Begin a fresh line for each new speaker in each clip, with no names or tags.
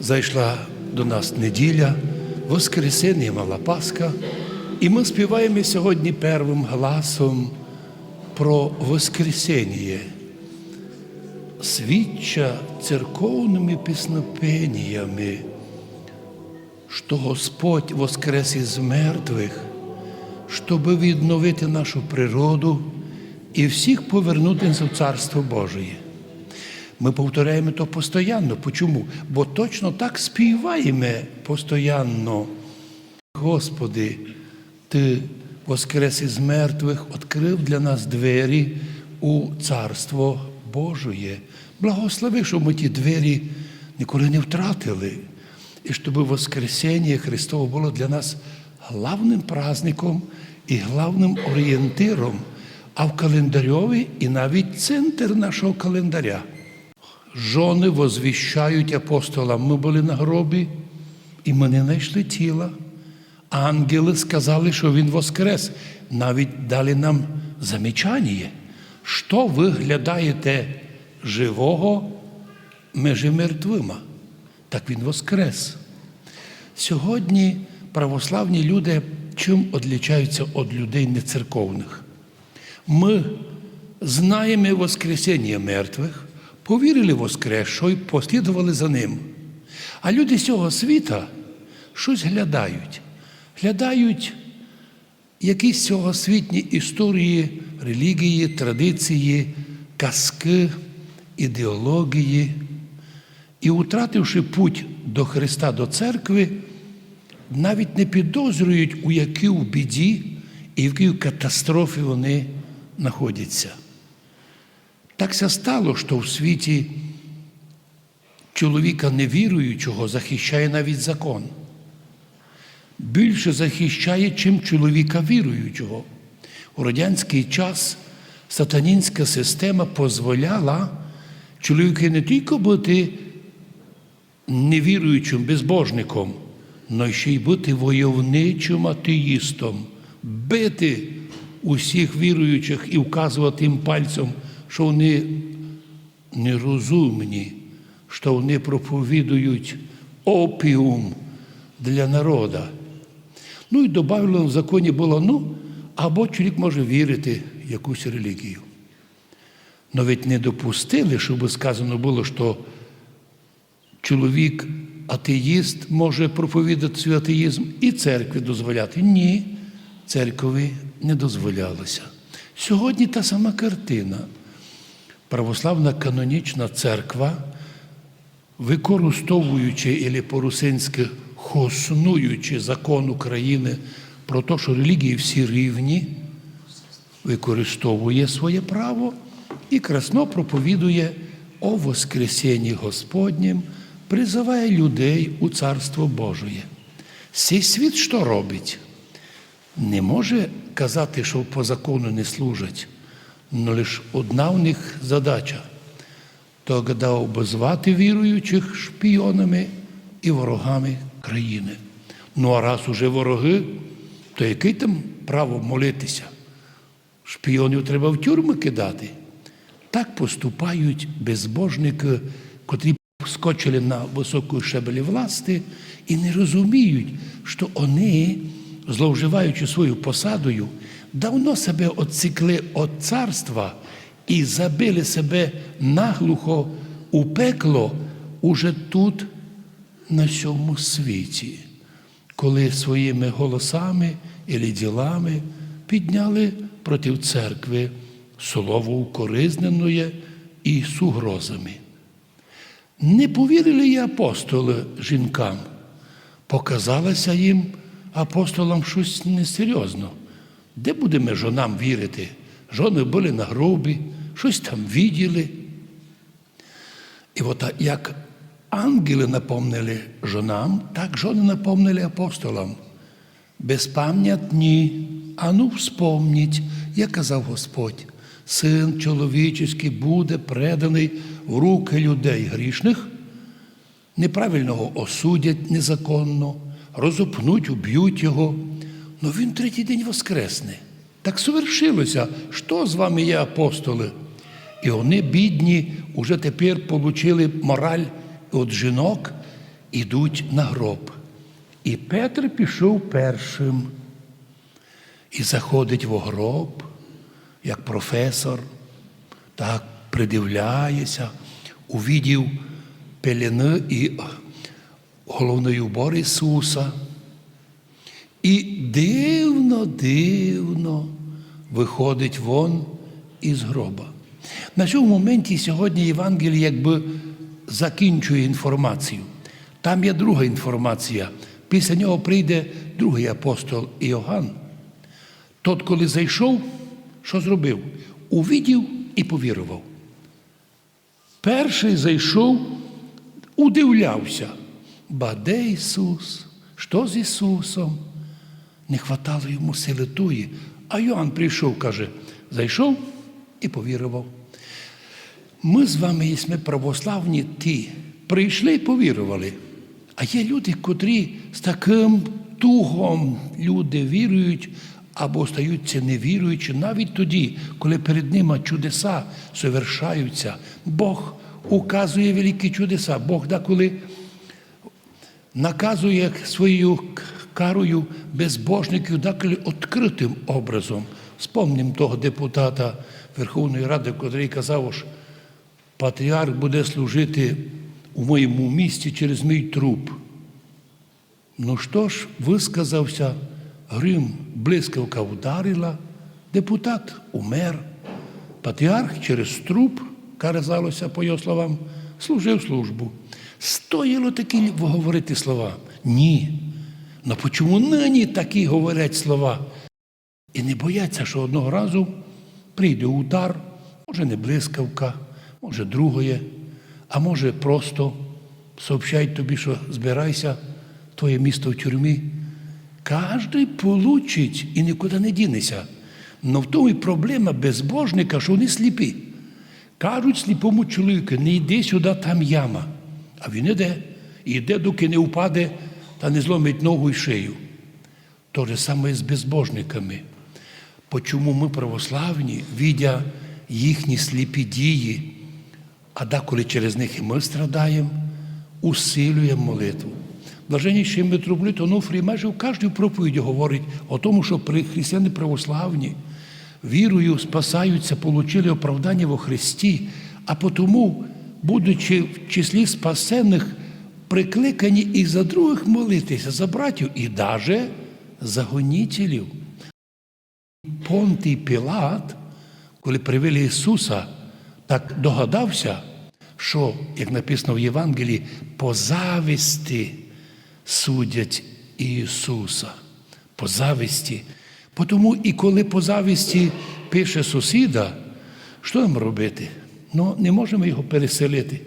Зайшла до нас неділя, Воскресіння Мала Пасха, і ми співаємо сьогодні первим гласом про Воскресіння, свідча церковними піснопеніями, що Господь воскрес із мертвих, щоб відновити нашу природу і всіх повернути в Царство Божие. Ми повторяємо то постійно. Почому? Бо точно так співаємо постійно. Господи, Ти воскрес із мертвих, відкрив для нас двері у Царство Божоє. Благослови, щоб ми ті двері ніколи не втратили. І щоб Воскресіння Христово було для нас главним праздником і главним орієнтиром, а в календарьові і навіть центр нашого календаря. Жони возвіщають апостолам, ми були на гробі, і ми не знайшли тіла. Ангели сказали, що Він воскрес. Навіть дали нам замічання, що ви глядаєте живого між мертвима. Так Він воскрес. Сьогодні православні люди чим відрізняються від людей нецерковних? Ми знаємо Воскресіння мертвих, повірили в Воскресшого і послідували за ним. А люди з цього світа щось глядають. Глядають якісь сьогосвітні історії, релігії, традиції, казки, ідеології. І, втративши путь до Христа, до церкви, навіть не підозрюють, у якій біді і в якій катастрофі вони знаходяться. Так ся стало, що в світі чоловіка невіруючого захищає навіть закон. Більше захищає, чим чоловіка віруючого. У радянський час сатанінська система дозволяла чоловіку не тільки бути невіруючим, безбожником, але ще й бути войовничим атеїстом, бити усіх віруючих і вказувати їм пальцем, що вони нерозумні, що вони проповідують опіум для народу. Ну і додавлено в законі було, ну, або чоловік може вірити в якусь релігію. Но ведь не допустили, щоб сказано було, що чоловік атеїст може проповідати свій атеїзм і церкві дозволяти. Ні, церкові не дозволялося. Сьогодні та сама картина. Православна канонічна церква, використовуючи і по-русинськи хоснуючи закон України про те, що релігії всі рівні, використовує своє право і красно проповідує о Воскресенні Господнім, призиває людей у Царство Божє. Цей світ що робить? Не може казати, що по закону не служать, але лише одна в них задача то коли обозвати віруючих шпіонами і ворогами країни. Ну а раз уже вороги, то яке там право молитися? Шпіонів треба в тюрми кидати. Так поступають безбожники, котрі скочили на високу шебелі власти і не розуміють, що вони, зловживаючи свою посадою, давно себе отсікли від царства і забили себе наглухо у пекло уже тут, на цьому світі, коли своїми голосами і ділами підняли проти церкви слово укоризненої і сугрозами. Не повірили і апостоли жінкам. Показалося їм апостолам щось несерйозно. Де будемо жонам вірити? Жони були на гробі, щось там виділи. І от як ангели напомнили жонам, так жони напомнили апостолам. Безпам'ятні, а ну вспомніть, як казав Господь, син чоловічий буде преданий в руки людей грішних, неправильного осудять незаконно, розопнуть, уб'ють його, але він третій день воскресне. Так совершилося, що з вами є апостоли? І вони, бідні, уже тепер отримали мораль від жінок ідуть на гроб. І Петр пішов першим і заходить в гроб, як професор, так придивляється, увидів пелены і головний убор Ісуса. І дивно, дивно виходить вон із гроба. На цьому моменті сьогодні Євангеліє якби закінчує інформацію. Там є друга інформація. Після нього прийде другий апостол Іоганн. Тот, коли зайшов, що зробив? Увидів і повірував. Перший зайшов, удивлявся. Ба де Ісус? Що з Ісусом? Не хватало йому сили тої. А Йоанн прийшов, каже, зайшов і повірував. Ми з вами, якщо православні, ті, прийшли і повірували. А є люди, котрі з таким тугом люди вірують або стаються невіруючі навіть тоді, коли перед ними чудеса совершаються. Бог указує великі чудеса. Бог деколи наказує своєю карою безбожників деколи відкритим образом. Спомнім того депутата Верховної Ради, який казав, що патріарх буде служити у моєму місті через мій труп. Ну що ж, висказався, грим, блискавка вдарила, депутат умер. Патріарх через труп, казалося, по його словам, служив службу. Стоїло такі говорити слова? Ні. Ну чому нині такі говорять слова? І не бояться, що одного разу прийде удар, може не блискавка, може другое, а може просто сообщають тобі, що збирайся, твоє місто в тюрмі. Кожний получить і нікуди не дінеться. Но в тому і проблема безбожника, що вони сліпі. Кажуть сліпому чоловіку, не йди сюди, там яма. А він іде, і йде, доки не впаде та не зломить ногу і шию. То же саме з безбожниками. Почому ми православні, видя їхні сліпі дії, а деколи через них і ми страдаємо, усилюємо молитву. Блаженніший митрополит Онуфрій майже в кожній проповіді говорить о тому, що християни православні вірою спасаються, получили оправдання во Христі, а потому, будучи в числі спасених, прикликані і за других молитися, за братів, і даже за гонітелів. Понтій Пілат, коли привели Ісуса, так догадався, що, як написано в Євангелії, по зависті судять Ісуса. По зависті. Тому і коли по зависті пише сусіда, що нам робити? Ну, не можемо його переселити.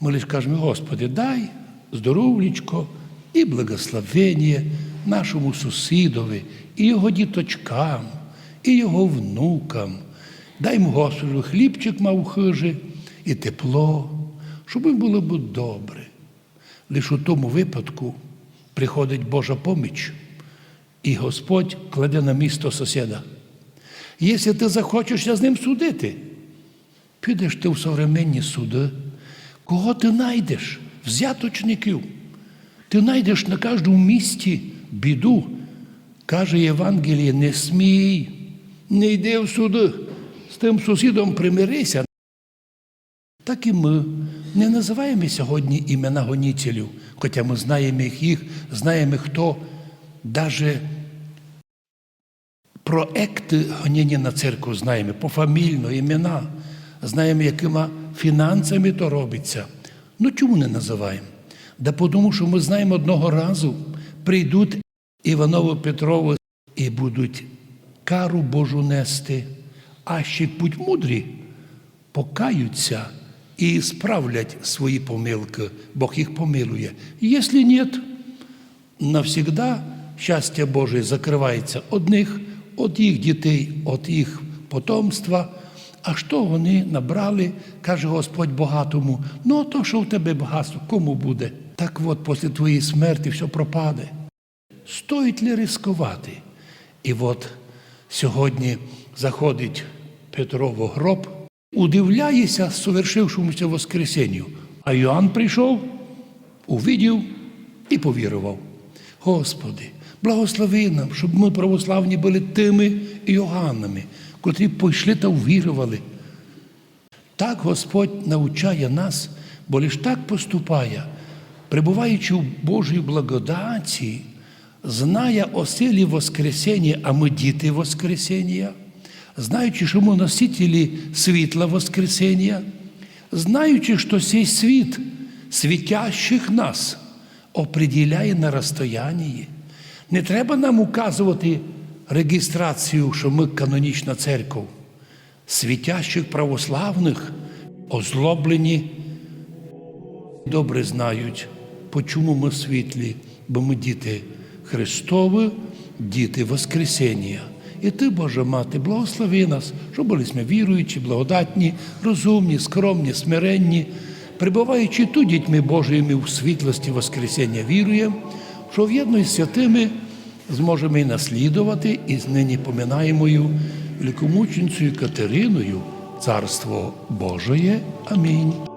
Ми лише кажемо, Господи, дай здоровлічко і благословення нашому сусідові, і його діточкам, і його внукам. Дай йому, Господу, хлібчик мав хижі і тепло, щоб їм було б добре. Лише у тому випадку приходить Божа поміч, і Господь кладе на місто сусіда. Якщо ти захочеш з ним судити, підеш ти в современні суди, кого ти знайдеш? Взяточників. Ти знайдеш на кожному місті біду. Каже Євангеліє, не смій, не йди в суди, з тим сусідом примирися. Так і ми не називаємо сьогодні імена гонітелів, хоча ми знаємо їх, знаємо, хто навіть проекти гоніння на церкву знаємо, пофамільно, імена, знаємо, якими фінансами то робиться. Ну чому не називаємо? Да тому, що ми знаємо одного разу прийдуть Іваново Петрово і будуть кару Божу нести, а ще будь мудрі, покаються і справлять свої помилки, Бог їх помилує. Якщо ні, навсігда щастя Боже закривається одних, від їх дітей, від їх потомства. А що вони набрали, каже Господь багатому, ну то, що в тебе багатство, кому буде? Так от, після твоєї смерті все пропаде. Стоїть ли ризикувати? І от сьогодні заходить Петро в гроб, удивляється совершившомуся Воскресенню. А Йоанн прийшов, увидів і повірував. Господи, благослови нам, щоб ми православні були тими Іоганнами, котрі пішли та увірували. Так Господь навчає нас, бо лиш так поступає, пребуваючи в Божій благодаті, знає о силі Воскресення, а ми діти Воскресення, знаючи, що ми носителі світла Воскресення, знаючи, що цей світ світящих нас определяє на розстоянні. Не треба нам указувати реєстрацію, що ми канонічна церква. Світящих православних озлоблені добре знають, по чому ми світлі, бо ми діти Христові, діти Воскресення. І ти, Божа Мати, благослови нас, щоб були ми віруючі, благодатні, розумні, скромні, смиренні, прибуваючи тут дітьми Божими в світлості Воскресення, віруємо, що в святими зможемо і наслідувати, і нині поминаємою великомученицею Катериною Царство Божоє. Амінь.